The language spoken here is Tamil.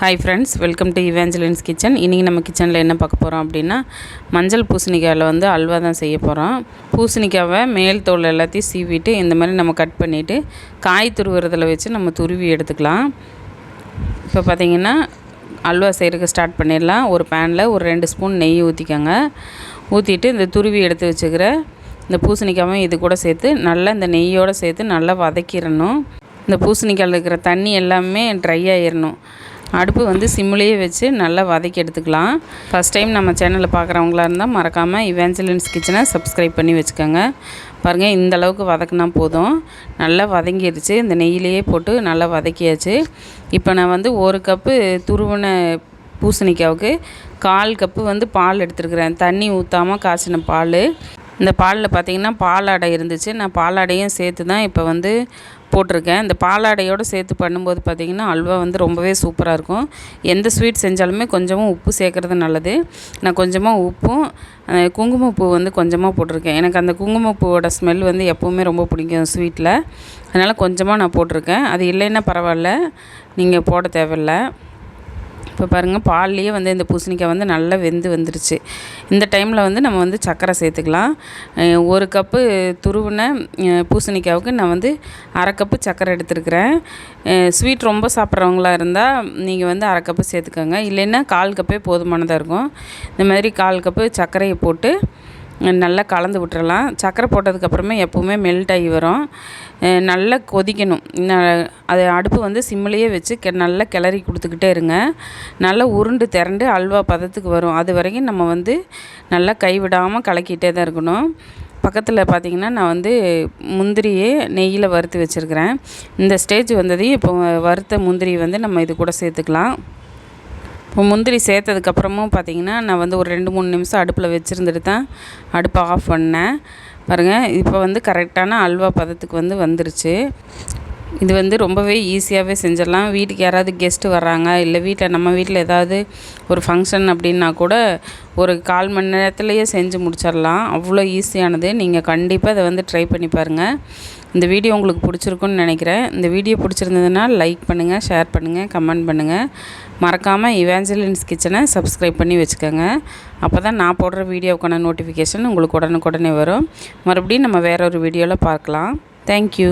Hi friends welcome to Evangeline's kitchen இன்றைக்கி நம்ம கிச்சனில் என்ன பார்க்க போகிறோம் அப்படின்னா மஞ்சள் பூசணிக்காயில் வந்து அல்வா தான் செய்ய போகிறோம் பூசணிக்காவை மேல் தோல் எல்லாத்தையும் சீவிட்டு இந்த மாதிரி நம்ம கட் பண்ணிவிட்டு காய் துருவுறதில் வச்சு நம்ம துருவி எடுத்துக்கலாம். இப்போ பார்த்திங்கன்னா அல்வா செய்கிறதுக்கு ஸ்டார்ட் பண்ணிடலாம். ஒரு பேனில் ஒரு ரெண்டு ஸ்பூன் நெய் ஊற்றிக்கோங்க ஊற்றிட்டு இந்த துருவி எடுத்து வச்சுக்கிற இந்த பூசணிக்காவும் இது கூட சேர்த்து நல்லா இந்த நெய்யோடு சேர்த்து நல்லா வதக்கிடணும். இந்த பூசணிக்காயில் இருக்கிற தண்ணி எல்லாமே ட்ரை ஆகிடணும் அடுப்பு வந்து சிம்லேயே வச்சு நல்லா வதக்கி எடுத்துக்கலாம். ஃபஸ்ட் டைம் நம்ம சேனலில் பார்க்குறவங்களா இருந்தால் மறக்காமல் இவேஞ்சலின்ஸ் கிச்சனை சப்ஸ்கிரைப் பண்ணி வச்சுக்கோங்க. பாருங்கள் இந்த அளவுக்கு வதக்குனா போதும். நல்லா வதங்கிடுச்சு இந்த நெய்யிலேயே போட்டு நல்லா வதக்கியாச்சு. இப்போ நான் வந்து ஒரு கப்பு துருவன பூசணிக்காவுக்கு கால் கப்பு வந்து பால் எடுத்துருக்குறேன். தண்ணி ஊற்றாமல் காய்ச்சின பால். இந்த பாலில் பார்த்திங்கன்னா பாலாடை இருந்துச்சு. நான் பாலாடையும் சேர்த்து தான் இப்போ வந்து போட்டிருக்கேன். இந்த பாலாடையோடு சேர்த்து பண்ணும்போது பார்த்திங்கன்னா அல்வா வந்து ரொம்பவே சூப்பராக இருக்கும். எந்த ஸ்வீட் செஞ்சாலுமே கொஞ்சமாக உப்பு சேர்க்குறது நல்லது. நான் கொஞ்சமாக உப்பும் குங்குமப்பூ வந்து கொஞ்சமாக போட்டிருக்கேன். எனக்கு அந்த குங்குமப்பூவோட ஸ்மெல் வந்து எப்போவுமே ரொம்ப பிடிக்கும் ஸ்வீட்டில் அதனால் கொஞ்சமாக நான் போட்டிருக்கேன். அது இல்லைன்னா பரவாயில்ல. நீங்கள் போட தேவையில்லை. இப்போ பாருங்கள் பால்லேயே வந்து இந்த பூசணிக்காய் வந்து நல்லா வெந்து வந்துருச்சு. இந்த டைமில் வந்து நம்ம வந்து சர்க்கரை சேர்த்துக்கலாம். ஒரு கப்பு துருவின பூசணிக்காவுக்கு நான் வந்து அரை கப்பு சர்க்கரை எடுத்துருக்கிறேன். ஸ்வீட் ரொம்ப சாப்பிட்றவங்களா இருந்தால் நீங்கள் வந்து அரை கப்பு சேர்த்துக்கோங்க. இல்லைன்னா கால் கப்பே போதுமானதாக இருக்கும். இந்த மாதிரி கால் கப்பு சர்க்கரையை போட்டு நல்லா கலந்து விட்டுறலாம். சர்க்கரை போட்டதுக்கப்புறமே எப்போவுமே மெல்ட் ஆகி வரும். நல்லா கொதிக்கணும். அது அடுப்பு வந்து சிம்மிலேயே வச்சு கெ நல்லா கிளறி கொடுத்துக்கிட்டே இருங்க. நல்லா உருண்டு திரண்டு அல்வா பதத்துக்கு வரும். அது வரைக்கும் நம்ம வந்து நல்லா கைவிடாமல் கலக்கிட்டே தான் இருக்கணும். பக்கத்தில் பார்த்திங்கன்னா நான் வந்து முந்திரியே நெய்யில் வறுத்து வச்சுருக்கிறேன். இந்த ஸ்டேஜ் வந்ததையும் இப்போ வறுத்த முந்திரி வந்து நம்ம இது கூட சேர்த்துக்கலாம். இப்போ முந்திரி சேர்த்ததுக்கப்புறமும் பார்த்திங்கன்னா நான் வந்து ஒரு ரெண்டு மூணு நிமிஷம் அடுப்பில் வச்சுருந்துட்டு தான் அடுப்பை ஆஃப் பண்ணேன். பாருங்கள் இப்போ வந்து கரெக்டான அல்வா பதத்துக்கு வந்து வந்துருச்சு. இது வந்து ரொம்பவே ஈஸியாகவே செஞ்சிடலாம். வீட்டுக்கு யாராவது கெஸ்ட்டு வர்றாங்க இல்லை வீட்டில் நம்ம வீட்டில் ஏதாவது ஒரு ஃபங்க்ஷன் அப்படின்னா கூட ஒரு கால் மணி நேரத்துலையே செஞ்சு முடிச்சிடலாம். அவ்வளோ ஈஸியானது. நீங்கள் கண்டிப்பாக அதை வந்து ட்ரை பண்ணி பாருங்கள் இந்த வீடியோ உங்களுக்கு பிடிச்சிருக்குன்னு நினைக்கிறேன். இந்த வீடியோ பிடிச்சிருந்ததுன்னா லைக் பண்ணுங்கள் ஷேர் பண்ணுங்கள் கமெண்ட் பண்ணுங்கள் மறக்காமல் இவேஞ்சலின்ஸ் கிச்சனை சப்ஸ்கிரைப் பண்ணி வச்சுக்கோங்க. அப்போ தான் நான் போடுற வீடியோவுக்கான நோட்டிஃபிகேஷன் உங்களுக்கு உடனுக்குடனே வரும். மறுபடியும் நம்ம வேற ஒரு வீடியோவில் பார்க்கலாம் தேங்க்யூ